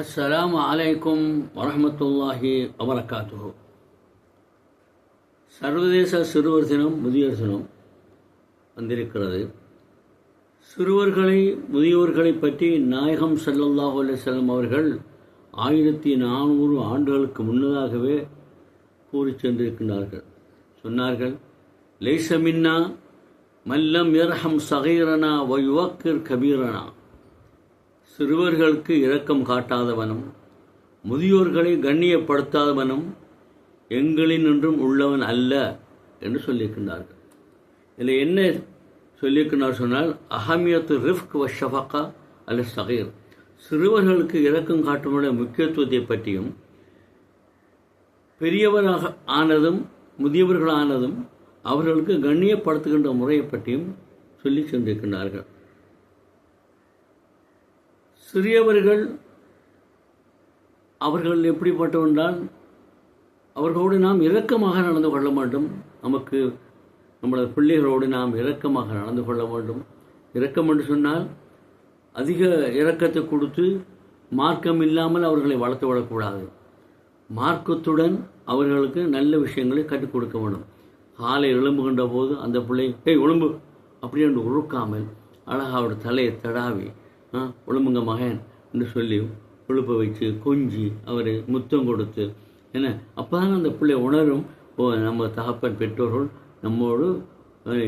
அஸ்ஸலாமு அலைக்கும் வரமத்துல்லாஹி வபரகாத்துஹு. சர்வதேச சிறுவர் தினம் முதியோர் தினம் வந்திருக்கிறது. சிறுவர்களை முதியோர்களை பற்றி நாயகம் சல்லல்லாஹு அலைஹி அவர்கள் ஆயிரத்தி நானூறு ஆண்டுகளுக்கு முன்னதாகவே கூறி சென்றிருக்கின்றார்கள். சொன்னார்கள் லைசமின்னா மல்லம் இரஹம் சகைரனா வயுவக்கிர் கபீரனா. சிறுவர்களுக்கு இரக்கம் காட்டாதவனும் முதியோர்களை கண்ணியப்படுத்தாதவனும் எங்களினின்றும் உள்ளவன் அல்ல என்று சொல்லியிருக்கின்றார்கள். இதில் என்ன சொல்லியிருக்கிறார் சொன்னால் அஹமியத்து ரிஃப்க் வ ஷஃபகா அல் சகீர் சிறுவர்களுக்கு இரக்கம் காட்டுமுடைய முக்கியத்துவத்தை பற்றியும் பெரியவராக ஆனதும் முதியவர்களானதும் அவர்களுக்கு கண்ணியப்படுத்துகின்ற முறையை பற்றியும் சொல்லி சென்றிருக்கின்றார்கள். சிறியவர்கள் அவர்கள் எப்படிப்பட்டவென்றால் அவர்களோடு நாம் இரக்கமாக நடந்து கொள்ள வேண்டும். நமக்கு நம்மளது பிள்ளைகளோடு நாம் இரக்கமாக நடந்து கொள்ள வேண்டும். இரக்கம் என்று சொன்னால் அதிக இரக்கத்தை கொடுத்து மார்க்கம் இல்லாமல் அவர்களை வளர்த்து விடக்கூடாது. மார்க்கத்துடன் அவர்களுக்கு நல்ல விஷயங்களை கற்றுக் கொடுக்க வேண்டும். காலை எழும்புகின்ற போது அந்த பிள்ளை ஏய் ஒழும்பு அப்படி என்று உழுக்காமல் அழகாக அவர் தலையை தடாவி ஆ மகன் என்று சொல்லி உழுப்ப வச்சு கொஞ்சி அவரை முத்தம் கொடுத்து என்ன அப்போ தான் அந்த பிள்ளை உணரும் ஓ நம்ம தகப்பன் பெற்றோர்கள் நம்மோடு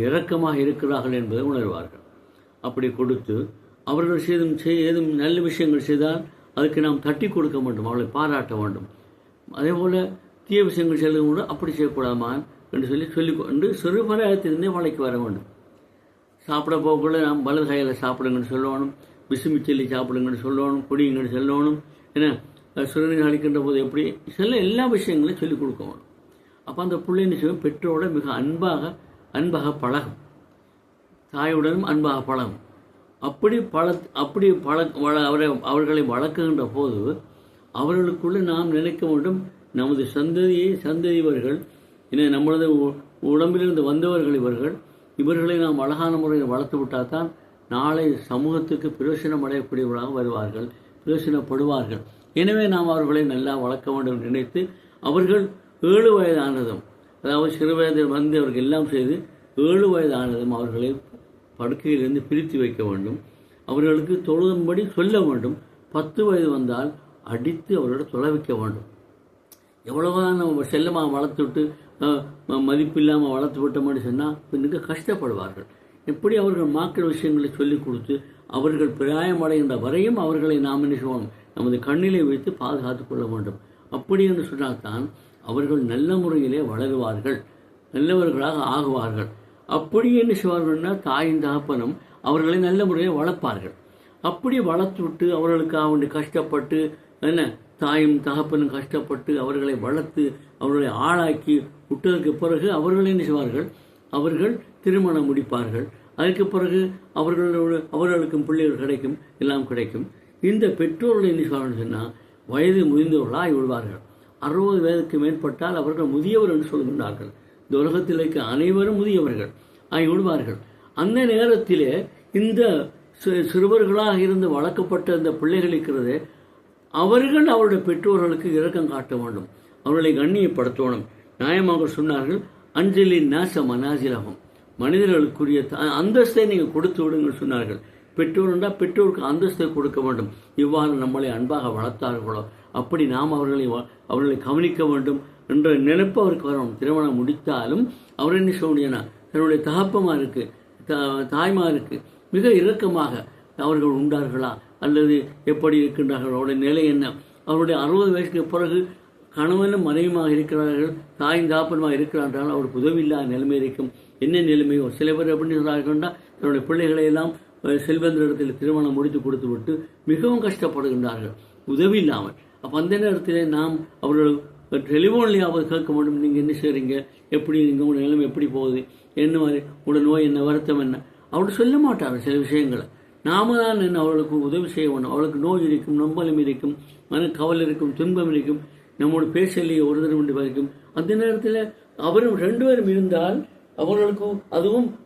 இரக்கமாக இருக்கிறார்கள் என்பதை உணர்வார்கள். அப்படி கொடுத்து அவர்கள் செய்தும் ஏதும் நல்ல விஷயங்கள் செய்தால் அதுக்கு நாம் தட்டி கொடுக்க வேண்டும் அவளை பாராட்ட வேண்டும். அதே போல் தீய விஷயங்கள் செல்லும் கூட அப்படி செய்யக்கூடாமான் என்று சொல்லி சொல்லி கொண்டு சிறு பராயத்திலிருந்தே வளைக்கு வர வேண்டும். சாப்பிட போகக்குள்ள நாம் வலது கையில் சாப்பிடுங்கன்னு சொல்லணும் பிசுமி சாப்பிடுங்கன்னு சொல்லணும் குடிங்கன்னு சொல்லணும் என்ன சிறுநீர் அளிக்கின்ற போது எப்படி? சில எல்லா விஷயங்களையும் சொல்லிக் கொடுக்கணும். அப்போ அந்த பிள்ளை நிச்சயம் பெற்றோட மிக அன்பாக அன்பாக பழகும். தாயுடனும் அன்பாக பழகும். அப்படி பழ அப்படி பழ வள அவரை அவர்களை வளர்க்குகின்ற போது அவர்களுக்குள்ளே நாம் நினைக்க வேண்டும் நமது சந்ததியை சந்ததிவர்கள் ஏன்னா நம்மளது உடம்பிலிருந்து வந்தவர்கள் இவர்கள் இவர்களை நாம் அழகான முறையில் வளர்த்து விட்டால் தான் நாளை சமூகத்துக்கு பிரயோசனம் அடையக்கூடியவர்களாக வருவார்கள் பிரயோசனப்படுவார்கள். எனவே நாம் அவர்களை நல்லா வளர்க்க வேண்டும் என்று நினைத்து அவர்கள் ஏழு வயதானதும் அதாவது சிறு வயதில் வந்து அவர்கள் எல்லாம் செய்து ஏழு வயதானதும் அவர்களை படுக்கையிலிருந்து பிரித்து வைக்க வேண்டும். அவர்களுக்கு தொழுதும்படி சொல்ல வேண்டும். பத்து வயது வந்தால் அடித்து அவர்களை தொலை வைக்க வேண்டும். எவ்வளவுதான் நம்ம செல்லமாக வளர்த்துவிட்டு மதிப்பு இல்லாமல் வளர்த்து விட்டோம்னு சொன்னால் பின்னுக்கு கஷ்டப்படுவார்கள். எப்படி அவர்கள் மாக்கிற விஷயங்களை சொல்லிக் கொடுத்து அவர்கள் பிராயமடைகின்ற வரையும் அவர்களை நாம் என்ன செய்வோம்? நமது கண்ணிலே வைத்து பாதுகாத்து கொள்ள வேண்டும். அப்படி என்று சொன்னால்தான் அவர்கள் நல்ல முறையிலே வளருவார்கள் நல்லவர்களாக ஆகுவார்கள். அப்படி என்ன செய்வார்கள்னா தாயின் தகப்பனும் அவர்களை நல்ல முறையில் வளர்ப்பார்கள். அப்படி வளர்த்து விட்டு அவர்களுக்காக வேண்டி கஷ்டப்பட்டு என்ன தாயும் தகப்பனும் கஷ்டப்பட்டு அவர்களை வளர்த்து அவர்களை ஆளாக்கி விட்டதற்கு பிறகு அவர்கள் என்ன செய்வார்கள்? அவர்கள் திருமணம் முடிப்பார்கள். அதுக்கு பிறகு அவர்களோட அவர்களுக்கும் பிள்ளைகள் கிடைக்கும் எல்லாம் கிடைக்கும். இந்த பெற்றோர்கள் என்ன சொல்லணும்னு சொன்னால் வயது முதிர்ந்தவர்களாக விடுவார்கள் அறுபது வயதுக்கு மேற்பட்டால் அவர்கள் முதியவர் என்று சொல்கின்றார்கள். இந்த உலகத்தில் இருக்க அனைவரும் முதியவர்கள் ஆகி விடுவார்கள் அந்த நேரத்திலே இந்த சிறுவர்களாக இருந்து வளர்க்கப்பட்ட இந்த பிள்ளைகள் இருக்கிறது அவர்கள் அவருடைய பெற்றோர்களுக்கு இரக்கம் காட்ட வேண்டும். அவர்களை கண்ணியப்படுத்தணும். நியாயமாக சொன்னார்கள் அஞ்சலின் நாச மனாசிலகம் மனிதர்களுக்குரிய அந்தஸ்தை நீங்கள் கொடுத்து விடுங்கள் சொன்னார்கள். பெற்றோர் என்றால் பெற்றோருக்கு அந்தஸ்தை கொடுக்க வேண்டும். இவ்வாறு நம்மளை அன்பாக வளர்த்தார்களோ? அப்படி நாம் அவர்களை அவர்களை கவனிக்க வேண்டும் என்ற நினைப்பு அவருக்கு வரணும் திருமணம் முடித்தாலும் அவர் என்ன சொல்ல முடியும்னா தன்னுடைய தகப்பமாருக்கு தாய்மாருக்கு மிக இரக்கமாக அவர்கள் உண்டார்களா? அல்லது எப்படி இருக்கின்றார்கள்? அவருடைய நிலை என்ன? அவருடைய அறுபது வயசுக்கு பிறகு கணவனும் மனைவியுமாக இருக்கிறார்கள் தாயும் தாப்பனமாக இருக்கிறார்கள். அவருக்கு உதவி இல்லாத நிலைமை இருக்கும். என்ன நிலைமையோ சில பேர் எப்படி சொன்னார்கள் தன்னுடைய பிள்ளைகளை எல்லாம் செல்வந்தரிடத்தில் திருமணம் முடித்து கொடுத்து விட்டு மிகவும் கஷ்டப்படுகின்றார்கள். உதவி இல்லாமல். அப்போ அந்த நேரத்தில் நாம் அவர்கள் டெலிஃபோன்லேயாவது கேட்க வேண்டும். நீங்கள் என்ன செய்கிறீங்க எப்படி நீங்கள் உங்கள் நிலைமை எப்படி போகுது? என்ன மாதிரி? உங்களோட நோய் என்ன? வருத்தம் என்ன? அவர்கள் சொல்ல மாட்டார்கள் சில விஷயங்களை. நாம தான் என்ன அவர்களுக்கு உதவி செய்ய வேண்டும். அவளுக்கு நோய் இருக்கும் நம்பலம் இருக்கும் மன கவலை இருக்கும் துன்பம் இருக்கும். நம்மோடு பேசலையே ஒரு தடவை வரைக்கும் அந்த நேரத்தில் அவரும் ரெண்டு பேரும் இருந்தால் அவர்களுக்கு அதுவும்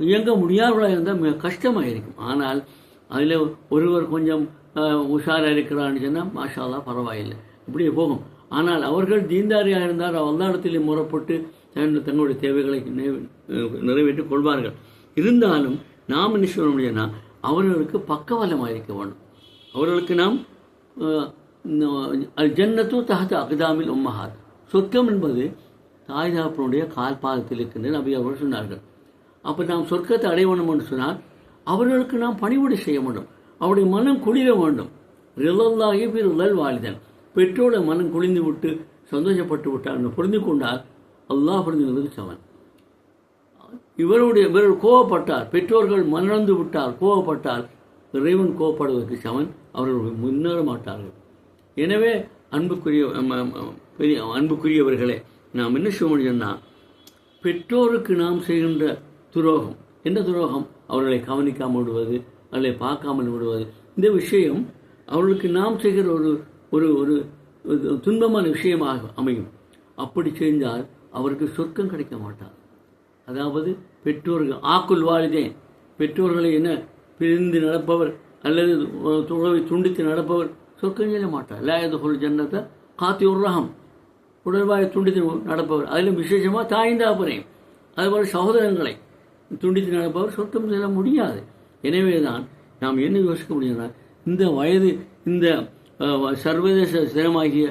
இயங்க முடியாதவர்களாக இருந்தால் மிக கஷ்டமாக இருக்கும் ஆனால் அதில் ஒருவர் கொஞ்சம் உஷாராக இருக்கிறான்னு சொன்னால் மாஷாலாம் பரவாயில்லை. இப்படியே போகும். ஆனால் அவர்கள் தீன்தாரியாக இருந்தால் வல்லாடத்திலே முறப்பட்டு தங்கள் தங்களுடைய தேவைகளை நிறைவே- நிறைவேற்றிக் கொள்வார்கள். இருந்தாலும் நாம் என்ன சொல்ல முடியும்னா அவர்களுக்கு பக்கவலமாக இருக்க வேண்டும். அவர்களுக்கு நாம் அல் ஜன்னத்து தஹத் அக்தாமில் உம்மஹாத். சொர்க்கம் என்பது தாய் தகப்பனுடைய கால் பாதத்தில் இருக்கின்ற நபி அவர்கள் சொன்னார்கள். அப்போ நாம் சொர்க்கத்தை அடைய வேண்டும் என்று சொன்னால் அவர்களுக்கு நாம் பணிவிடை செய்ய வேண்டும். அவருடைய மனம் குளிர வேண்டும். ரிலல்லாகி பிறல் வாலிதன். பெற்றோட மனம் குளிந்து விட்டு சந்தோஷப்பட்டு விட்டார் என்று புரிந்து கொண்டால் அல்லாஹ் புரிந்து சமன். இவருடைய இவர்கள் கோவப்பட்டார். பெற்றோர்கள் மனந்து விட்டார் கோவப்பட்டால் இறைவன் கோவப்படுவதற்கு சமன். அவர்கள் முன்னேற மாட்டார்கள். எனவே அன்புக்குரிய பெரிய அன்புக்குரியவர்களே நாம் என்ன செய்ய முடியும்னா பெற்றோருக்கு நாம் செய்கின்ற துரோகம் என்ன துரோகம்? அவர்களை கவனிக்காமல் விடுவது அவர்களை பார்க்காமல் விடுவது. இந்த விஷயம் அவர்களுக்கு நாம் செய்கிற ஒரு ஒரு ஒரு துன்பமான விஷயமாக அமையும். அப்படி செய்தால் அவருக்கு சொர்க்கம் கிடைக்க மாட்டார். அதாவது பெற்றோர்கள் ஆக்குள் வாலிதேன் பெற்றோர்களை என்ன பிரிந்து நடப்பவர் அல்லது துறவை துண்டித்து நடப்பவர் சொர்க்கம் செல்ல மாட்டார் லாயதுகுல் ஜன்னத்தை காத்தி உர்ரகம் உடல்வாயை துண்டித்து நடப்பவர். அதிலும் விசேஷமாக தாய்ந்தாப்புறேன் அதுபோல் சகோதரங்களை துண்டித்து நடப்பவர். சொர்க்கம் செல்ல முடியாது. எனவே தான் நாம் என்ன யோசிக்க முடியும்னா இந்த வயது இந்த சர்வதேச தினமாகிய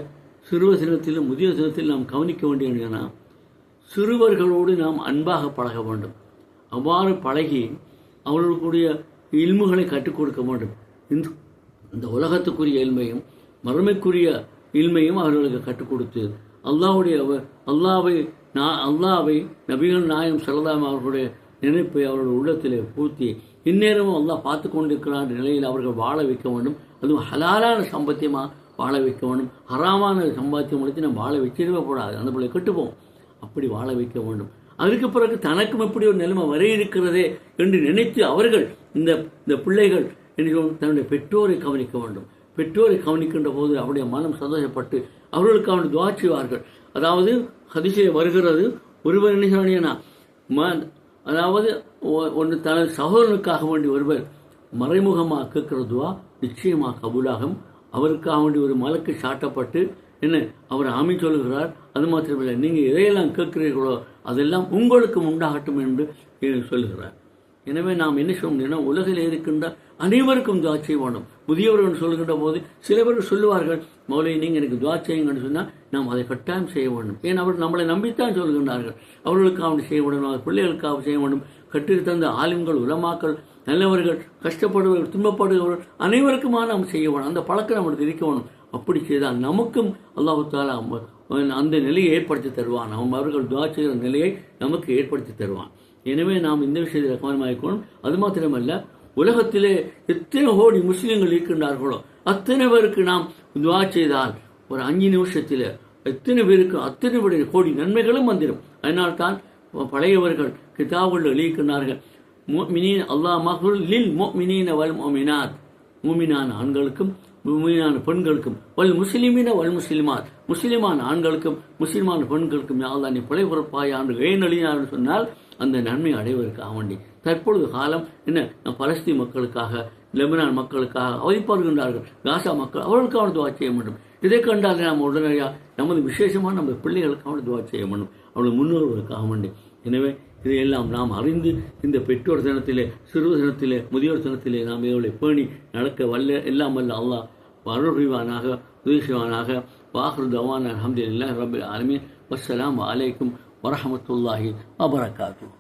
சிறுவ தினத்திலும் முதிய சினத்தில் நாம் கவனிக்க வேண்டியதுன்னா சிறுவர்களோடு நாம் அன்பாக பழக வேண்டும். அவ்வாறு பழகி அவர்களுக்குரிய இல்முகளை கற்றுக் கொடுக்க வேண்டும். இந்த இந்த உலகத்துக்குரிய இல்மையும் மறுமைக்குரிய இல்மையும் அவர்களுக்கு கற்றுக் கொடுத்து அல்லாஹ்வுடைய அல்லாவை நான் அல்லாவை நபிகள் நாயம் சரதாம் அவர்களுடைய நினைப்பை அவர்களுடைய உள்ளத்திலே பூர்த்தி இந்நேரமும் அல்லாஹ் பார்த்து கொண்டிருக்கிறான் நிலையில் அவர்கள் வாழ வைக்க வேண்டும். அதுவும் ஹலாலான சம்பத்தியமாக வாழ வைக்க வேண்டும். ஹராமான சம்பாத்தியம் எடுத்து நம்ம வாழ வச்சிடவே கூடாது. அந்த பிள்ளை கெட்டுப்போம் அப்படி வாழ வைக்க வேண்டும். அதற்கு பிறகு தனக்கும் எப்படி ஒரு நிலைமை வர இருக்கிறதே என்று நினைத்து அவர்கள் இந்த இந்த பிள்ளைகள் என்ன தன்னுடைய பெற்றோரை கவனிக்க வேண்டும். பெற்றோரை கவனிக்கின்ற போது அவருடைய மனம் சந்தோஷப்பட்டு அவர்களுக்கு அவன் துவா செய்வார்கள். அதாவது ஹதிசையை வருகிறது ஒருவர் என்ன அதாவது ஒ- ஒன்று தனது சகோதரனுக்காக வேண்டி ஒருவர் மறைமுகமாக கேட்கிற துவா நிச்சயமாக கபூலாகும். அவருக்காக வேண்டி ஒரு மலக்கு சாட்டப்பட்டு என்ன அவர் ஆமி சொல்கிறார் அது மாத்திரமில்லை நீங்கள் எதையெல்லாம் கேட்கிறீர்களோ அதெல்லாம் உங்களுக்கும் உண்டாகட்டும் என்று சொல்லுகிறார். எனவே நாம் என்ன சொல்ல முடியும்னா உலகில் இருக்கின்ற அனைவருக்கும் துவா செய்ய வேண்டும். முதியவர்கள் சொல்லுகின்ற போது சில பேர் சொல்லுவார்கள் மௌலை நீங்கள் எனக்கு துவா செய்யுங்கன்னு சொன்னால் நாம் அதை கட்டாயம் செய்ய வேண்டும். ஏன் அவர் நம்மளை நம்பித்தான் சொல்கின்றார்கள். அவர்களுக்காக செய்ய வேண்டும் அவர் பிள்ளைகளுக்காக செய்ய வேண்டும். கற்றுத் தந்த ஆலிம்கள் உலமாக்கள் நல்லவர்கள் கஷ்டப்படுபவர்கள் துன்பப்படுபவர்கள் அனைவருக்குமா நாம் செய்ய வேணும் அந்த பழக்கம் நம்மளுக்கு இருக்க வேணும் அப்படி செய்தால் நமக்கும் அல்லாஹு தாலா அந்த நிலையை ஏற்படுத்தி தருவான். அவன் அவர்கள் துவா செய்கிற நிலையை நமக்கு ஏற்படுத்தி தருவான். எனவே நாம் இந்த விஷயத்தில் கவனமாகிக்கணும் அது மாத்திரமல்ல உலகத்திலே எத்தனை கோடி முஸ்லீம்கள் இருக்கின்றார்களோ அத்தனை பேருக்கு நாம் துவா செய்தால் ஒரு அஞ்சு நிமிஷத்தில் எத்தனை பேருக்கு அத்தனை பேருடைய கோடி நன்மைகளும் வந்துடும் அதனால் தான் பழையவர்கள் கிதாபுகள் எழுதியிருக்கிறார்கள் முஃமினீன் அல்லா மகுல் லில் முஃமினீன வல் மோமினாத். மூமினான ஆண்களுக்கும் மூமினான பெண்களுக்கும் வல் முஸ்லிமின வல் முஸ்லிமாத். முஸ்லிமான ஆண்களுக்கும் முஸ்லிமான பெண்களுக்கும் யாழ்தான் நீ பிழை பிறப்பாயாண்டு ஆண்டு ஏன் சொன்னால் அந்த நன்மை அடைவதற்கு ஆவண்டி தற்பொழுது காலம் என்ன? பலஸ்தீன் மக்களுக்காக லெபனான் மக்களுக்காக அவதிப்படுகின்றார்கள். காசா மக்கள் அவர்களுக்கான துவா செய்ய வேண்டும். இதை கண்டால் நாம் உடனடியாக நமது விசேஷமாக நம்ம பிள்ளைகளுக்காக துவா செய்ய வேண்டும். அவளுடைய முன்னோர்களுக்காக வேண்டி எனவே இதையெல்லாம் நாம் அறிந்து இந்த பெற்றோர் தினத்திலே சிறுவர் தினத்திலே முதியோர் தினத்திலே நாம் இவர்களை பேணி நடக்க வல்ல எல்லாம் வல்ல அல்லாஹ் அருள் புரிவானாக உதவி செய்வானாக வாஹர் தவான் அலமதுல்லாஹ் ரபில் ஆலமின். வசலாம் அலைக்கும் வரமத்துல்லாஹி வபரகாத்துஹ்.